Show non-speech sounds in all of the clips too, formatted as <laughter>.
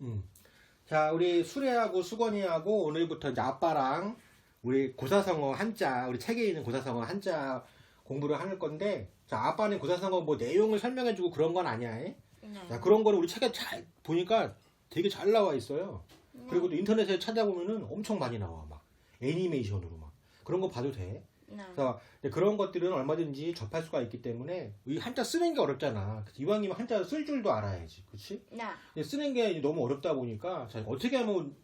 음. 자, 우리 수레하고 수건이하고 오늘부터 이제 아빠랑 우리 고사성어 한자, 우리 책에 있는 고사성어 한자 공부를 할 건데, 자, 아빠는 고사성어 뭐 내용을 설명해주고 그런 건 아니야. 에? 네. 자, 그런 거를 우리 책에 잘 보니까 되게 잘 나와 있어요. 그리고 또 인터넷에 찾아보면은 엄청 많이 나와. 막 애니메이션으로 막. 그런 거 봐도 돼. 네. 그래서 그런 것들은 얼마든지 접할 수가 있기 때문에 이 한자 쓰는 게 어렵잖아. 이왕이면 한자 쓸 줄도 알아야지. 그렇지? 네. 쓰는 게 너무 어렵다 보니까 자, 어떻게 하면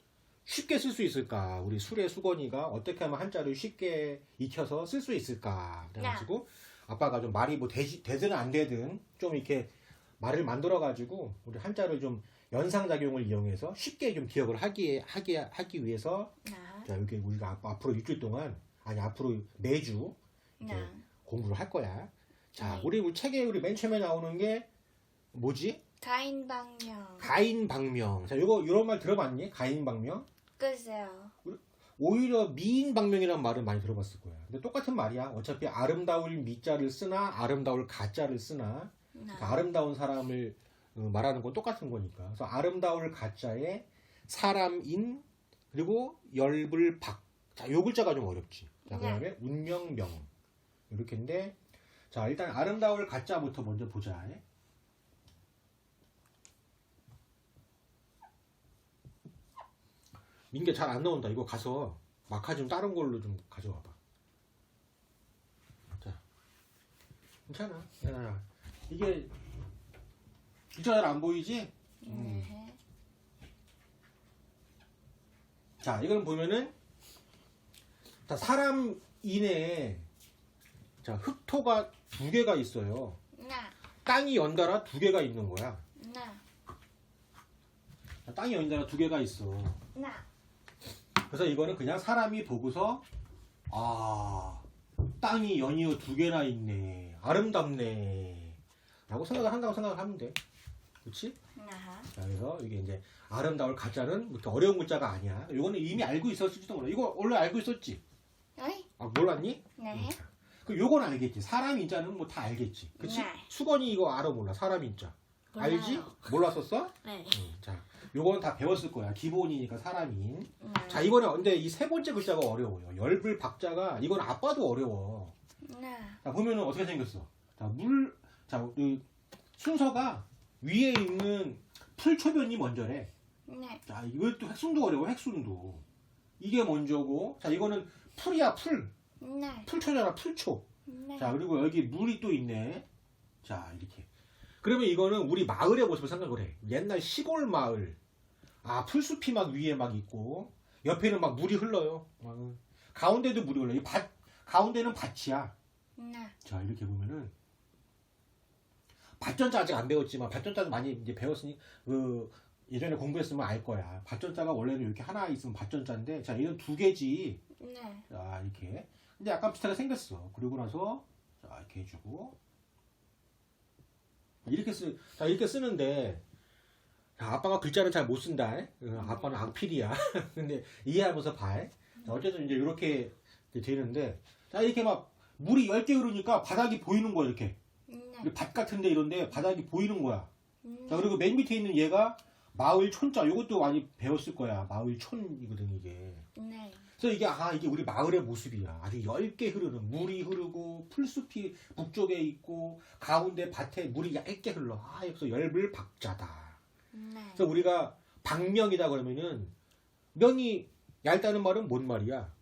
쉽게 쓸 수 있을까? 우리 수레 수건이가 어떻게 하면 한자를 쉽게 익혀서 쓸 수 있을까? 그래가지고 아빠가 좀 말이 뭐 되지, 되든 안 되든 좀 이렇게 말을 만들어가지고 우리 한자를 좀 연상작용을 이용해서 쉽게 좀 기억을 하기, 하기, 하기 위해서 네. 자, 여기 우리가 앞- 앞으로 일주일 동안 아니 앞으로 매주 이렇게 네. 공부를 할 거야. 자, 네. 우리 우리 책에 우리 맨 처음에 나오는 게 뭐지? 가인방명. 가인방명. 자, 이거 이런 말 들어봤니? 가인방명? 글쎄요. 오히려 미인방명이라는 말은 많이 들어봤을 거야. 근데 똑같은 말이야. 어차피 아름다울 미자를 쓰나 아름다울 가자를 쓰나 네. 그러니까 아름다운 사람을 어, 말하는 건 똑같은 거니까. 그래서 아름다울 가자에 사람인 그리고 열불 박. 자, 요 글자가 좀 어렵지. 자, 그 다음에 운명명 이렇게인데 자 일단 아름다울 가자부터 먼저 보자. 민게 잘 안 나온다. 이거 가서 마카 좀 다른 걸로 좀 가져와 봐. 자, 괜찮아. 야, 이게 진짜 잘안 보이지? 음. 네. 자, 이건 보면은 자, 사람 이내에 자, 흑토가 두 개가 있어요. 네. 땅이 연달아 두 개가 있는 거야. 네. 자, 땅이 연달아 두 개가 있어. 네. 그래서 이거는 그냥 사람이 보고서 아 땅이 연이어 두 개나 있네 아름답네 라고 생각을 한다고 생각을 하면 돼 그렇지? 네. 자, 그래서 이게 이제 아름다울 가짜는 어려운 글자가 아니야 이거는 이미 알고 있었을지도 몰라 이거 원래 알고 있었지? 아 몰랐니? 네. 그 요건 알겠지 사람 인자는 뭐 다 알겠지 그치? 네. 수건이 이거 알아 몰라 사람 인자 몰라요. 알지? 몰랐었어? 네. 응, 자 요건 다 배웠을 거야 기본이니까 사람인 네. 자 이거는 근데 이 세 번째 글자가 어려워요. 열불 박자가 이건 아빠도 어려워. 네. 자 보면은 어떻게 생겼어? 자 물 자 이 순서가 위에 있는 풀초변이 먼저래. 네. 자 이것도 획순도 어려워 획순도. 이게 먼저고 자 이거는 풀이야 풀 네. 풀초잖아 풀초. 네. 자 그리고 여기 물이 또 있네. 자 이렇게. 그러면 이거는 우리 마을의 모습을 생각을 해. 옛날 시골 마을. 아 풀숲이 막 위에 막 있고 옆에는 막 물이 흘러요. 막, 가운데도 물이 흘러. 이밭 가운데는 밭이야. 네. 자 이렇게 보면은 밭전자 아직 안 배웠지만 밭전자도 많이 이제 배웠으니 그 예전에 공부했으면 알 거야. 밭전자가 원래는 이렇게 하나 있으면 밭전자인데 자 얘는 두 개지. 네. 자 이렇게 근데 약간 비슷하게 생겼어 그리고 나서 자 이렇게 해주고 이렇게 쓰, 자 이렇게 쓰는데 자, 아빠가 글자는 잘 못 쓴다 어, 아빠는 악필이야 <laughs> 근데 이해하면서 봐 자, 어쨌든 이제 이렇게 되는데 자 이렇게 막 물이 10개 흐르니까 바닥이 보이는 거야 이렇게 네. 밭 같은데 이런데 바닥이 보이는 거야 네. 자 그리고 맨 밑에 있는 얘가 마을 촌자 이것도 많이 배웠을 거야 마을 촌이거든 이게 네. 그래서 이게 아 이게 우리 마을의 모습이야. 아주 얇게 흐르는 물이 흐르고 풀숲이 북쪽에 있고 가운데 밭에 물이 얇게 흘러. 아 그래서 열불 박자다. 네. 그래서 우리가 박명이다 그러면은 명이 얇다는 말은 뭔 말이야?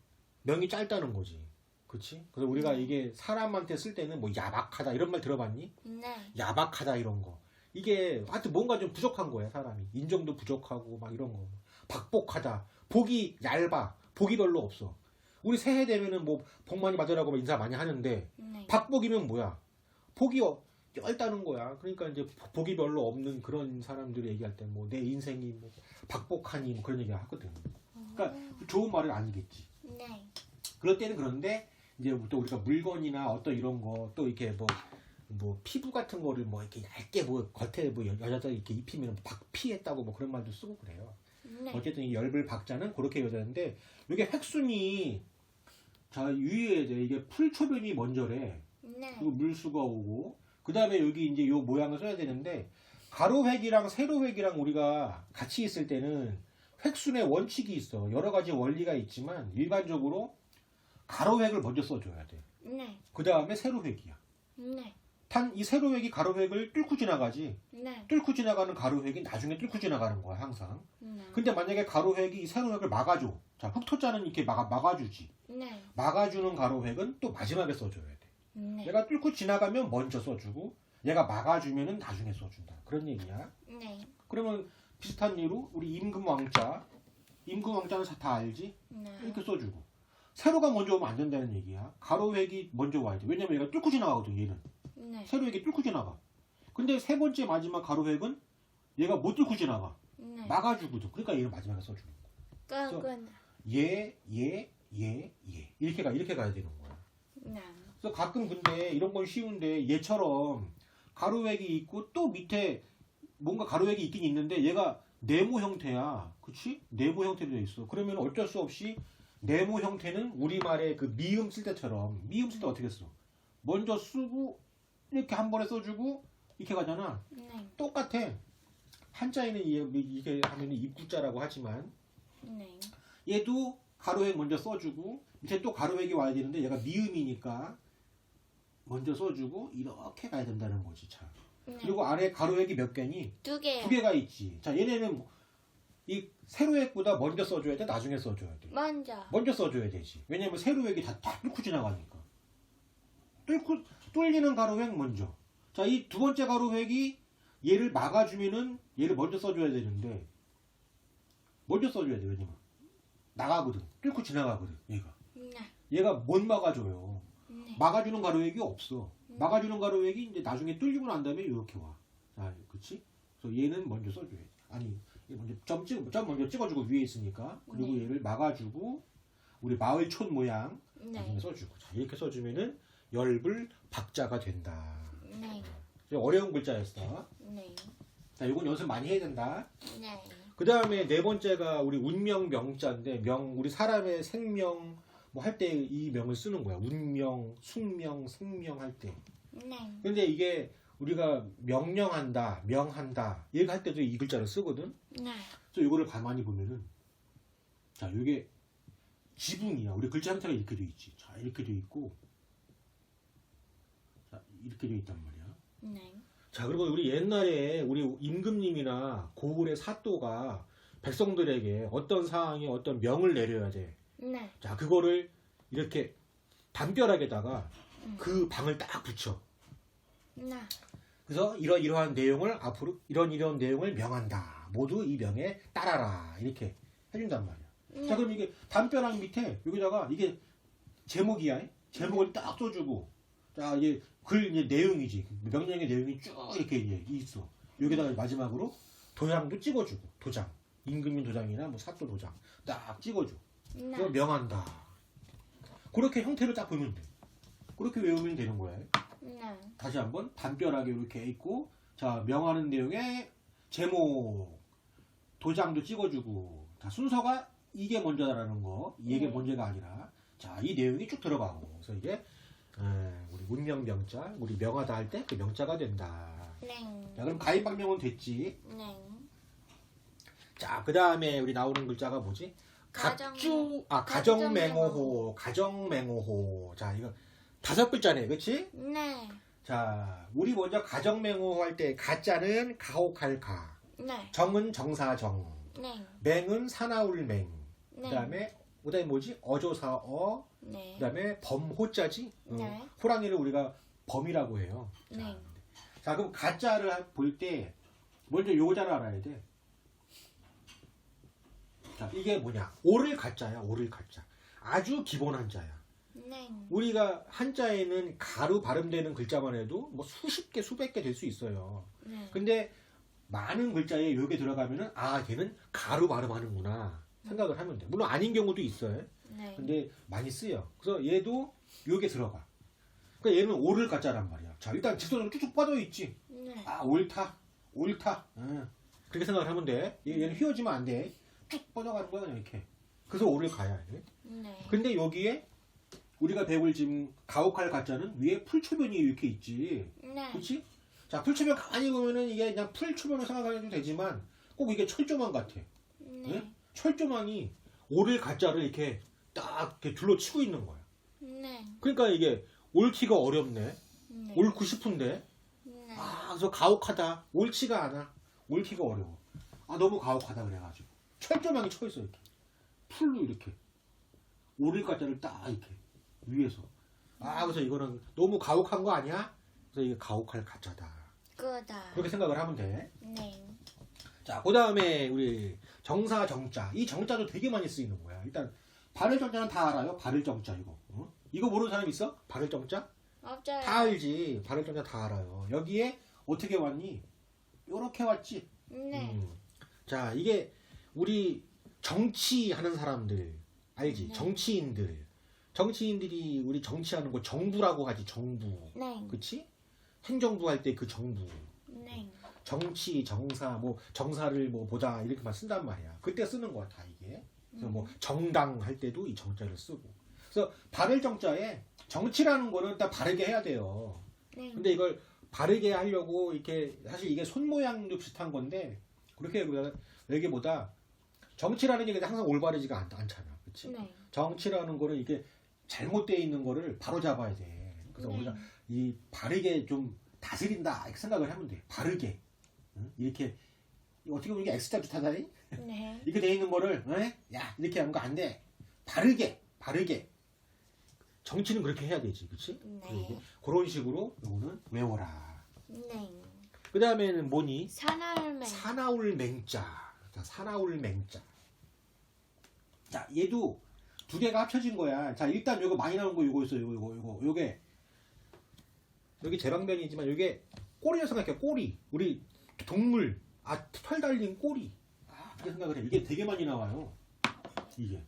명이 짧다는 거지. 그렇지? 그래서 우리가 이게 사람한테 쓸 때는 뭐 야박하다 이런 말 들어봤니? 네. 야박하다 이런 거. 이게 하여튼 뭔가 좀 부족한 거야 사람이. 인정도 부족하고 막 이런 거. 박복하다. 복이 얇아. 복이 별로 없어. 우리 새해 되면은 뭐 복 많이 받으라고 막 인사 많이 하는데 네. 박복이면 뭐야? 복이 어- 얇다는 거야. 그러니까 이제 복이 별로 없는 그런 사람들이 얘기할 때 뭐 내 인생이 뭐 박복하니 뭐 그런 얘기 하거든. 그러니까 좋은 말은 아니겠지. 네. 그럴 때는 그런데 이제 또 우리가 물건이나 어떤 이런 거 또 이렇게 뭐 뭐 피부 같은 거를 뭐 이렇게 얇게 뭐 겉에 뭐 여- 여자들 이렇게 입히면 박피했다고 뭐 그런 말도 쓰고 그래요. 네. 어쨌든 이 열불 박자는 그렇게 여자인데 이게 획순이 자 위에 이제 이게 풀초변이 먼저래. 네. 그리고 물수가 오고 그 다음에 여기 이제 요 모양을 써야 되는데 가로획이랑 세로획이랑 우리가 같이 있을 때는 획순의 원칙이 있어. 여러 가지 원리가 있지만 일반적으로 가로획을 먼저 써줘야 돼. 네. 그 다음에 세로획이야. 네. 단이 세로획이 가로획을 뚫고 지나가지. 네. 뚫고 지나가는 가로획이 나중에 뚫고 지나가는 거야 항상. 네. 근데 만약에 가로획이 이 세로획을 막아줘. 자 흑토자는 이렇게 막아, 막아주지. 네. 막아주는 가로획은 또 마지막에 써줘야 돼. 네. 얘가 뚫고 지나가면 먼저 써주고 얘가 막아주면은 나중에 써준다. 그런 얘기야. 네. 그러면 비슷한 예로 우리 임금 왕자, 임금 왕자는 다 알지? 네. 이렇게 써주고 세로가 먼저 오면 안 된다는 얘기야. 가로획이 먼저 와야 돼. 왜냐면 얘가 뚫고 지나가거든 얘는. 네. 세로획이 뚫고 지나가. 근데 세 번째 마지막 가로획은 얘가 못 뚫고 지나가. 네. 막아주거든. 그러니까 얘를 마지막에 써주는 거야. 끄구나. 얘, 얘, 얘, 얘. 이렇게 가 이렇게 가야 되는 거야. 네. 그래서 가끔 근데 이런 건 쉬운데 얘처럼 가로획이 있고 또 밑에 뭔가 가로획이 있긴 있는데 얘가 네모 형태야. 그치? 네모 형태로 돼 있어. 그러면 어쩔 수 없이 네모 형태는 우리말의 그 미음 쓸 때처럼 미음 쓸 때 어떻게 써? 먼저 쓰고 이렇게 한 번에 써주고 이렇게 가잖아. 네. 똑같아. 한자에는 이- 이게 하면 입구자라고 하지만 네. 얘도 가로획 먼저 써주고 밑에 또 가로획이 와야 되는데 얘가 미음이니까 먼저 써주고 이렇게 가야 된다는 거지 참. 네. 그리고 아래 가로획이 몇 개니? 두 개요. 두 개가 있지. 자 얘네는 뭐- 이 세로획보다 먼저 써줘야 돼? 나중에 써줘야 돼? 먼저. 먼저 써줘야 되지. 왜냐면 세로획이 다, 다 뚫고 지나가니까. 뚫고, 뚫리는 가로획 먼저. 자, 이 두 번째 가로획이 얘를 막아주면은 얘를 먼저 써줘야 되는데, 먼저 써줘야 돼. 왜냐면 나가거든. 뚫고 지나가거든. 얘가. 네. 얘가 못 막아줘요. 네. 막아주는 가로획이 없어. 막아주는 가로획이 이제 나중에 뚫리고 난 다음에 이렇게 와. 자, 그치? 그래서 얘는 먼저 써줘야 돼. 아니, 얘 먼저 점 찍, 점 먼저 찍어주고 위에 있으니까. 그리고 네. 얘를 막아주고, 우리 마을촌 모양 나중에 네. 써주고. 자, 이렇게 써주면은 열불 박자가 된다. 네. 어려운 글자였어. 네. 자, 이건 연습 많이 해야 된다. 네. 그 다음에 네 번째가 우리 운명 명자인데, 명, 우리 사람의 생명, 뭐 할 때 이 명을 쓰는 거야. 운명, 숙명, 생명 할 때. 네. 근데 이게 우리가 명령한다, 명한다, 이렇게 할 때도 이 글자를 쓰거든? 네. 그래서 이거를 가만히 보면은, 자, 이게 지붕이야. 우리 글자 형태가 이렇게 돼 있지. 자, 이렇게 돼 있고, 자, 이렇게 돼 있단 말이야. 네. 자, 그리고 우리 옛날에 우리 임금님이나 고을의 사또가 백성들에게 어떤 상황에 어떤 명을 내려야 돼. 네. 자, 그거를 이렇게 담벼락에다가 음. 그 방을 딱 붙여. 네. 그래서 이런 이러한 내용을 앞으로 이런 이런 내용을 명한다. 모두 이 명에 따라라. 이렇게 해준단 말이야. 자, 네. 그럼 이게 담벼락 밑에 여기다가 이게 제목이야. 제목을 딱 써주고, 자 이게 글 이제 내용이지. 명령의 내용이 쭉 이렇게 이제 있어. 여기다가 마지막으로 도장도 찍어주고 도장. 임금님 도장이나 뭐 사또 도장 딱 찍어줘. 그거 네. 명한다. 그렇게 형태를 딱 보면 돼. 그렇게 외우면 되는 거야. 네. 다시 한번 담벼락에 이렇게 있고 자 명하는 내용의 제목 도장도 찍어주고 자 순서가 이게 먼저라는 거 이게 네. 먼저가 아니라 자 이 내용이 쭉 들어가고 그래서 이게 에, 우리 운명 명자 우리 명하다 할 때 그 명자가 된다 네. 자 그럼 가인방명은 됐지 네. 자 그 다음에 우리 나오는 글자가 뭐지 가정- 각주 아 가정맹호호. 가정맹호호 가정맹호호 자 이거 다섯 글자네 그치 네. 자, 우리 먼저 가정맹호 할 때 가자는 가혹할 가, 네. 정은 정사정, 네. 맹은 사나울맹. 네. 그다음에 그다음에 뭐지? 어조사어. 네. 그다음에 범호자지. 어, 네. 호랑이를 우리가 범이라고 해요. 자, 네. 자, 그럼 가자를 볼 때 먼저 요자를 알아야 돼. 자, 이게 뭐냐? 오를 가자야. 오를 가자. 아주 기본 한자야. 네. 우리가 한자에는 가로 발음되는 글자만 해도 뭐 수십 개, 수백 개 될 수 있어요. 네. 근데 많은 글자에 요게 들어가면은 아 걔는 가로 발음하는구나 생각을 하면 돼. 물론 아닌 경우도 있어요. 네. 근데 많이 쓰여. 그래서 얘도 요게 들어가. 그러니까 얘는 오를 가짜란 말이야. 자 일단 직선으로 쭉쭉 뻗어 있지. 네. 아 옳다, 옳다. 응. 그렇게 생각을 하면 돼. 얘, 얘는 휘어지면 안 돼. 쭉 뻗어가는 거야 그냥 이렇게. 그래서 오를 가야 돼. 네. 근데 여기에 우리가 배울 지금 가혹할 가짜는 위에 풀초변이 이렇게 있지. 네. 그렇지? 자, 풀초면 가만히 보면은 이게 그냥 풀초면을 생각해도 되지만 꼭 이게 철조망 같아. 네. 철조망이 오를 가짜를 이렇게 딱 이렇게 둘러치고 있는 거야. 네. 그러니까 이게 옳기가 어렵네. 네. 옳고 싶은데 네. 아, 그래서 가혹하다. 옳지가 않아. 옳기가 어려워. 아, 너무 가혹하다 그래가지고 철조망이 쳐 있어 이렇게 풀로 이렇게 오를 가짜를 딱 이렇게 위에서. 아, 그래서 이거는 너무 가혹한 거 아니야? 그래서 이게 가혹할 가짜다. 끄다. 그렇게 생각을 하면 돼. 네. 자, 그 다음에 우리 정사 정자. 이 정자도 되게 많이 쓰이는 거야. 일단 발을 정자는 다 알아요. 발을 정자 이거. 어? 이거 모르는 사람 있어? 발을 정자? 없어요. 다 알지. 발을 정자 다 알아요. 여기에 어떻게 왔니? 요렇게 왔지. 네. 음. 자, 이게 우리 정치하는 사람들 알지? 네. 정치인들. 정치인들이 우리 정치하는 거 정부라고 하지. 정부. 네. 그치? 행정부 할 때 그 정부. 네. 정치, 정사, 뭐 정사를 뭐 보자 이렇게만 쓴단 말이야. 그때 쓰는 거야 다 이게. 그래서 뭐 정당 할 때도 이 정자를 쓰고. 그래서 바를 정자에 정치라는 거는 딱 바르게 해야 돼요. 네. 근데 이걸 바르게 하려고 이렇게 사실 이게 손 모양도 비슷한 건데 그렇게 여기보다 정치라는 게 항상 올바르지가 않, 않잖아. 그렇지? 네. 정치라는 거를 이게 잘못되어 있는 거를 바로 잡아야 돼. 그래서 네. 우리가 이 바르게 좀 다스린다 이렇게 생각을 하면 돼. 바르게 응? 이렇게 어떻게 보면 이게 X자 비슷하다니 네. <laughs> 이렇게 돼 있는 거를 에? 야 이렇게 하는 거 안 돼. 바르게 바르게 정치는 그렇게 해야 되지, 그렇지? 네. 그런 식으로 요거는 외워라. 네. 그 다음에는 뭐니? 사나울맹. 사나울 맹자. 자, 사나울 맹자. 자, 얘도 두 개가 합쳐진 거야. 자, 일단 요거 많이 나온 거 요거 있어. 요거 요거 요거. 요게 여기 제방변이지만 요게 꼬리를 생각해. 꼬리. 우리 동물 아, 털 달린 꼬리. 아, 그렇게 생각을 해. 이게 되게 많이 나와요. 이게.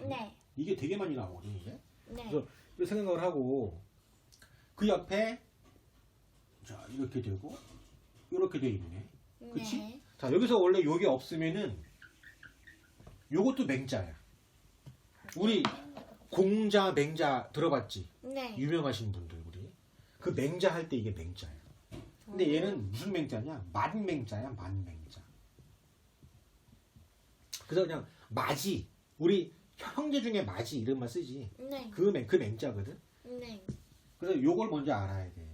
네. 이게 되게 많이 나오거든, 이게. 네. 그래서 이렇게 생각을 하고 그 옆에 자, 이렇게 되고 이렇게 돼 있네. 그치? 네. 자 여기서 원래 요게 없으면은 요것도 맹자야. 우리 공자 맹자 들어봤지? 네. 유명하신 분들 우리 그 맹자 할 때 이게 맹자야. 근데 얘는 무슨 맹자냐? 만 맹자야 만 맹자. 그래서 그냥 마지 우리 형제 중에 마지 이름만 쓰지. 네. 그 맹 그 맹자거든. 네. 그래서 요걸 먼저 알아야 돼.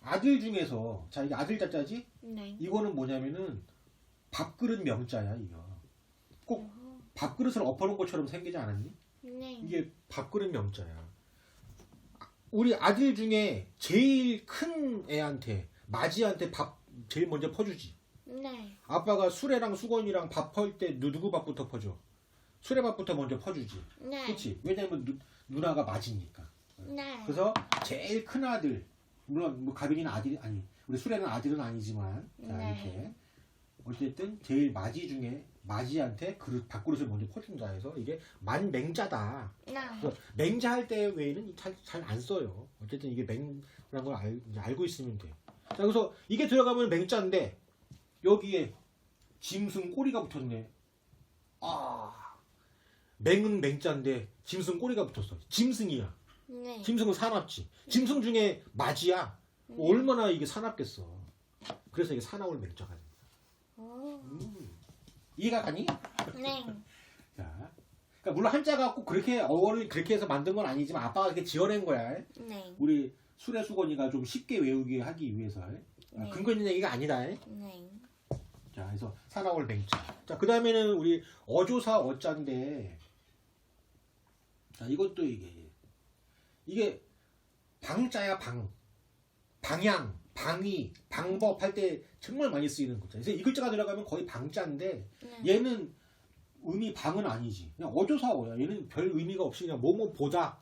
아들 중에서 자 이게 아들 자자지? 네. 이거는 뭐냐면은 밥그릇 명자야 이거. 꼭 밥그릇을 엎어놓은 것처럼 생기지 않았니? 네. 이게 밥그릇 명자야. 우리 아들 중에 제일 큰 애한테 마지한테 밥 제일 먼저 퍼주지. 네. 아빠가 수레랑 수건이랑 밥 퍼올 때 누- 누구 밥부터 퍼줘? 수레밥부터 먼저 퍼주지. 네. 그렇지? 왜냐면 누, 누나가 맞으니까. 네. 그래서 제일 큰 아들 물론 뭐 가빈이는 아들이 아니 우리 수레는 아들은 아니지만 자 네. 이렇게 어쨌든 제일 마지 중에 마지한테 그릇 밥그릇을 먼저 퍼준다 해서 이게 만 맹자다. 네. 그래서 맹자 할 때 외에는 잘 안 써요. 어쨌든 이게 맹라는 걸 알, 알고 있으면 돼. 자 그래서 이게 들어가면 맹자인데 여기에 짐승 꼬리가 붙었네. 아 맹은 맹자인데 짐승 꼬리가 붙었어. 짐승이야. 네. 짐승은 사납지. 짐승 중에 맞이야. 뭐 얼마나 이게 사납겠어. 그래서 이게 사나울 맹자가 돼. 오. 음. 이해가 가니? 네. <laughs> 자. 그러니까 물론 한자가 꼭 그렇게 어원을 그렇게 해서 만든 건 아니지만 아빠가 이렇게 지어낸 거야. 네. 우리 수레 수건이가 좀 쉽게 외우게 하기 위해서. 아, 네. 근거 있는 얘기가 아니다. 네. 자, 그래서 사나울 맹자. 자, 그 다음에는 우리 어조사 어자인데, 자, 이것도 이게, 이게 방자야, 방. 방향, 방위, 방법 할 때 정말 많이 쓰이는 글자. 그래서 이 글자가 들어가면 거의 방자인데, 네. 얘는 의미 방은 아니지. 그냥 어조사어야. 얘는 별 의미가 없이 그냥 뭐뭐 보다,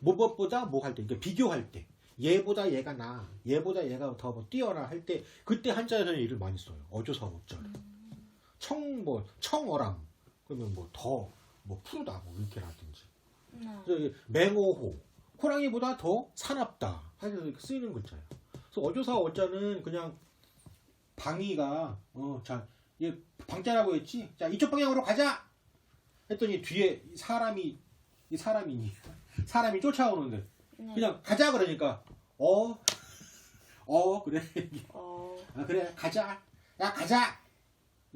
뭐뭐 보다 뭐 할 때, 그러니까 비교할 때. 얘보다 얘가 나, 얘보다 얘가 더 뭐 뛰어나 할 때, 그때 한자에서는 얘를 많이 써요. 어조사 어자를. 청, 뭐, 청어람. 그러면 뭐 더, 뭐 푸르다, 뭐 이렇게라든지. 이게 맹호호. 호랑이보다 더 사납다. 하면서 이렇게 쓰이는 글자예요. 그래서 어조사 어자는 그냥 방위가, 어, 자, 얘 방자라고 했지? 자, 이쪽 방향으로 가자! 했더니 뒤에 사람이, 이 사람이니. <laughs> 사람이 쫓아오는데. 네. 그냥 가자 그러니까, 어? 어 그래. 어. 아, 그래. 가자. 야 가자.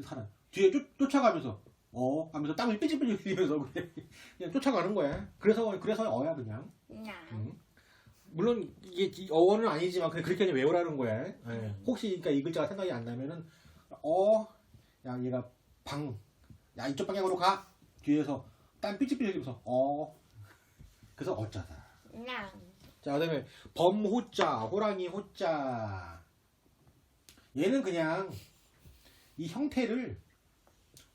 사람. 뒤에 쫓, 쫓아가면서 어? 하면서 땀을 삐질삐질 흘리면서 그래. 그냥 쫓아가는 거야. 그래서 그래서 어야 그냥. 나. 응. 물론 이게 이 어원은 아니지만 그냥 그렇게 그냥 외우라는 거야. 예. 혹시 그러니까 이 글자가 생각이 안 나면은 어 야 얘가 방. 야 이쪽 방향으로 가. 뒤에서 땀 삐질삐질 흘리면서 어? 그래서 어짜다. 나. 자, 그 다음에 범호자, 호랑이 호자. 얘는 그냥 이 형태를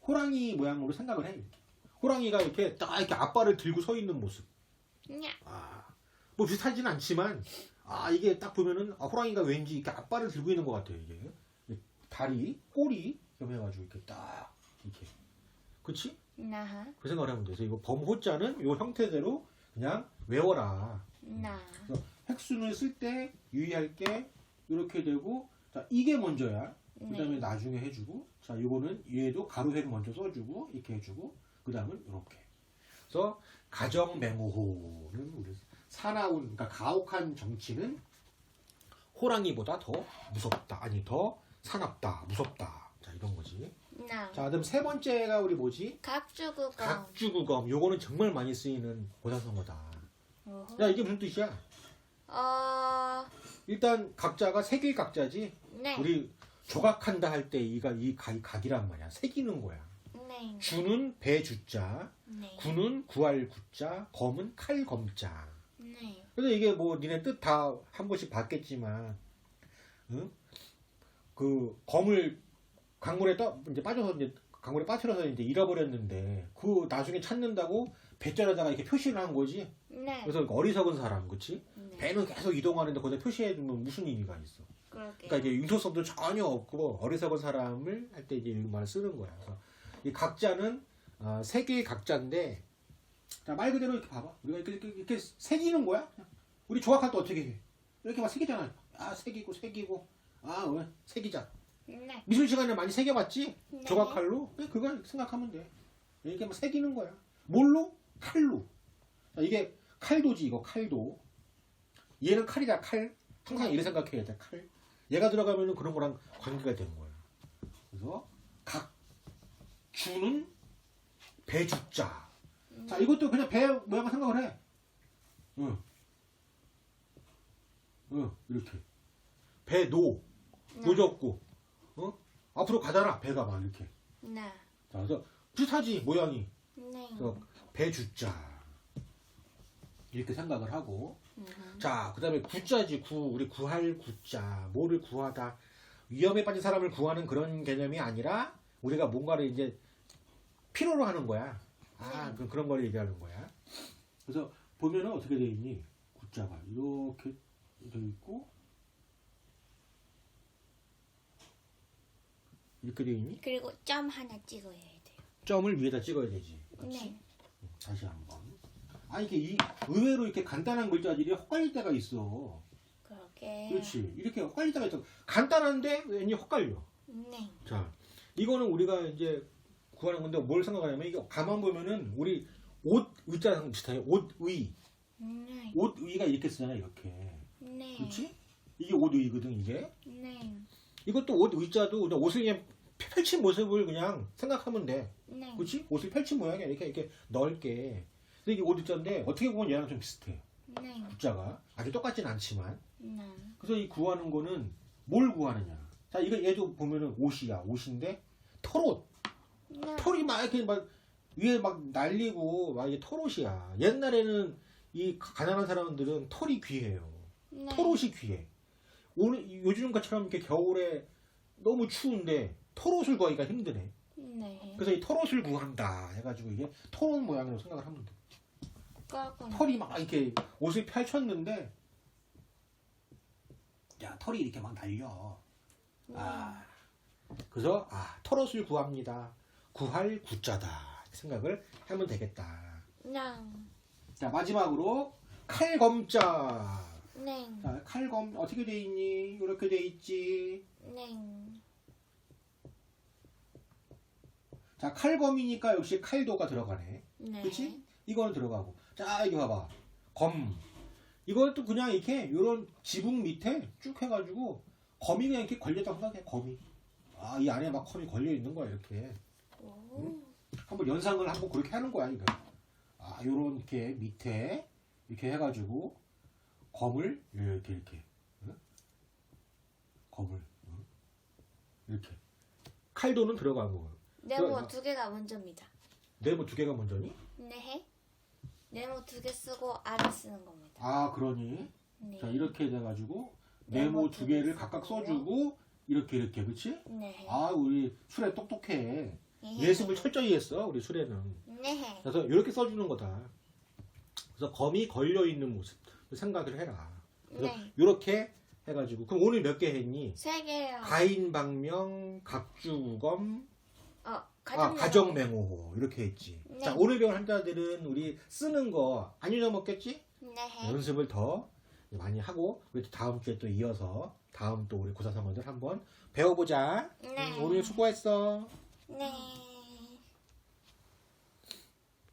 호랑이 모양으로 생각을 해. 이렇게. 호랑이가 이렇게 딱 이렇게 앞발을 들고 서 있는 모습. 나. 아, 뭐 비슷하진 않지만, 아 이게 딱 보면은 아, 호랑이가 왠지 이렇게 앞발을 들고 있는 것 같아요. 이게 다리, 꼬리 겸 해가지고 이렇게 딱 이렇게. 그치? 나. 그 생각을 하면 돼. 그래서 이거 범호자는 이 형태대로 그냥 외워라. 나. 획순을 쓸때 유의할 게 이렇게 되고 자 이게 먼저야 그 다음에 네. 나중에 해주고 자 요거는 얘도 가로획 먼저 써주고 이렇게 해주고 그 다음은 이렇게 그래서 가정맹호는 우리 사나운 그러니까 가혹한 정치는 호랑이보다 더 무섭다 아니 더 사납다 무섭다 자 이런 거지 나. 자 그다음 세 번째가 우리 뭐지 각주국어. 각주구검 요거는 정말 많이 쓰이는 고사성어다 어허. 야 이게 무슨 뜻이야 어. 일단 각자가 색일 각자지 네. 우리 조각한다 할 때 이가 이 각- 각이란 말이야 새기는 거야 네. 주는 배 주자 네. 구는 구할 구자 검은 칼 검자 네. 그래서 이게 뭐 니네 뜻 다 한 번씩 봤겠지만 응? 그 검을 강물에 떠 이제 빠져서 이제 강물에 빠뜨려서 이제 잃어버렸는데 그 나중에 찾는다고 배자에다가 이렇게 표시를 한 거지 네. 그래서 어리석은 사람 그치 네. 배는 계속 이동하는데 거기다 표시해주면 무슨 의미가 있어 그러게. 그러니까 이게 융통성도 전혀 없고 어리석은 사람을 할 때 이제 이 말을 쓰는 거야. 그래서 이 각자는 어, 세 개의 각자인데 자, 말 그대로 이렇게 봐봐. 우리가 이렇게, 이렇게, 이렇게 새기는 거야. 우리 조각할 때 어떻게 해? 이렇게 막 새기잖아. 아 새기고 새기고 아 왜? 새기자. 네. 미술 시간에 많이 새겨봤지? 네. 조각칼로? 그거 생각하면 돼. 이렇게 막 새기는 거야. 뭘로? 칼로. 자, 이게 칼도지 이거 칼도. 얘는 칼이다 칼. 항상 이렇게 생각해야 돼 칼. 얘가 들어가면은 그런 거랑 관계가 되는 거야. 그래서 각 주는 배주자. 자 이것도 그냥 배 모양을 생각을 해. 응. 응 이렇게. 배노 노졌고. 어? 앞으로 가잖아 배가 막 이렇게. 네. 자, 그래서 비슷하지 모양이. 네. 그래서 배주자 이렇게 생각을 하고 음. 자 그다음에 구자지 구 우리 구할 구자 뭐를 구하다 위험에 빠진 사람을 구하는 그런 개념이 아니라 우리가 뭔가를 이제 필요로 하는 거야 아 그, 그런 걸 얘기하는 거야 그래서 보면은 어떻게 돼 있니 구자가 이렇게 돼 있고 이렇게 돼 있니 그리고 점 하나 찍어야 돼요. 점을 위에다 찍어야 되지 그렇지? 네. 다시 한번. 아 이게 이 의외로 이렇게 간단한 글자들이 헛갈릴 때가 있어. 그러게. 그렇지. 이렇게 헛갈릴 때가 있어. 간단한데 왠지 헛갈려. 네. 자, 이거는 우리가 이제 구하는 건데 뭘 생각하냐면 이거 가만 보면은 우리 옷 의자랑 비슷해요. 옷 의. 네. 옷 의가 이렇게 쓰잖아 이렇게. 네. 그렇지? 이게 옷 의거든 이게. 네. 이것도 옷 의자도 그냥 옷을 그냥 펼친 모습을 그냥 생각하면 돼. 네. 그렇지? 옷을 펼친 모양이야. 이렇게 이렇게 넓게. 근데 이게 옷 의자인데 어떻게 보면 얘랑 좀 비슷해. 네. 숫자가 아주 똑같진 않지만 네. 그래서 이 구하는 거는 뭘 구하느냐 자 이거 얘도 보면은 옷이야 옷인데 털옷 네. 털이 막 이렇게 막 위에 막 날리고 막 이게 털옷이야 옛날에는 이 가난한 사람들은 털이 귀해요 네. 털옷이 귀해 오늘 요즘 것처럼 이렇게 겨울에 너무 추운데 털옷을 구하기가 힘드네 네. 그래서 이 털옷을 구한다 해가지고 이게 털옷 모양으로 생각을 하면 돼 그렇구나. 털이 막 이렇게 옷을 펼쳤는데 야 털이 이렇게 막 날려 아 그래서 아 털옷을 구합니다 구할 구자다 생각을 하면 되겠다 네. 자 마지막으로 칼검자 네. 자 칼검 어떻게 돼 있니 이렇게 돼 있지 네. 자 칼검이니까 역시 칼도가 들어가네 네. 그치? 이거는 들어가고 자 여기 봐봐 검 이것도 그냥 이렇게 요런 지붕 밑에 쭉 해가지고 거미 그냥 이렇게 걸렸다고 생각해 거미 아 이 안에 막 거미 걸려 있는 거야 이렇게 오. 한번 연상을 한번 그렇게 하는 거야 이거 아 요런 이렇게 밑에 이렇게 해가지고 검을 이렇게 이렇게 응? 검을 응? 이렇게 칼도는 들어간 거 네모 두 개가 먼저입니다. 네모 두 개가 먼저니? 네. 네모 두 개 쓰고 알을 쓰는 겁니다. 아 그러니 네. 자 이렇게 돼가지고 네모 두개 개를 각각. 써주고 이렇게 이렇게 그치? 네. 아 우리 수레 똑똑해 네. 예습을 철저히 했어 우리 수레는 네. 그래서 이렇게 써주는 거다 그래서 검이 걸려 있는 모습 생각을 해라 그래서 네. 이렇게 해가지고 그럼 오늘 몇 개 했니? 세 개요. 가인방명, 각주검, 어, 아, 가정 가정 맹호호 이렇게 했지. 네. 자 오늘 배운 한자들은 우리 쓰는 거 안 잊어먹겠지? 네. 연습을 더 많이 하고 우리 또 다음 주에 또 이어서 다음 또 우리 고사사모들 한번 배워보자. 네. 음, 오늘 수고했어. 네.